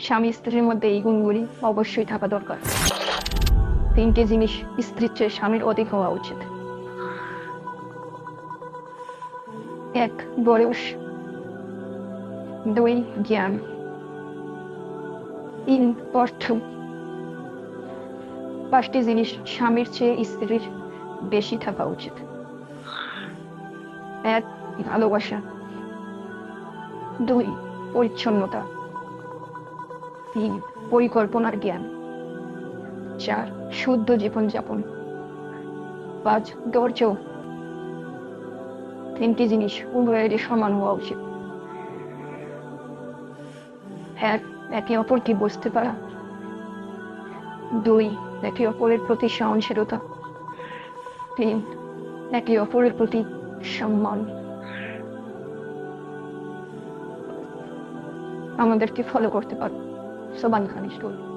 স্বামী স্ত্রীর মধ্যে এই গুণগুলি অবশ্যই থাকা দরকার। তিনটি জিনিস স্ত্রীর চেয়ে স্বামীর অধিক হওয়া উচিত। এক, বয়স। দুই, জ্ঞান। তিন, অর্থ। পাঁচটি জিনিস স্বামীর চেয়ে স্ত্রীর বেশি থাকা উচিত। এক, ভালোবাসা। দুই, পরিচ্ছন্নতা। তিন পরিকল্পনার জ্ঞান চার শুদ্ধ জীবনযাপন। পাঁচ ধৈর্য, তিনটি জিনিস উভয়েরই সমান হওয়া উচিত। এক, একে অপরকে বুঝতে পারা। দুই, একে অপরের প্রতি সহনশীলতা। তিন, একে অপরের প্রতি সম্মান। আমাদেরকে ফলো করতে পারো। そばにさにしといて。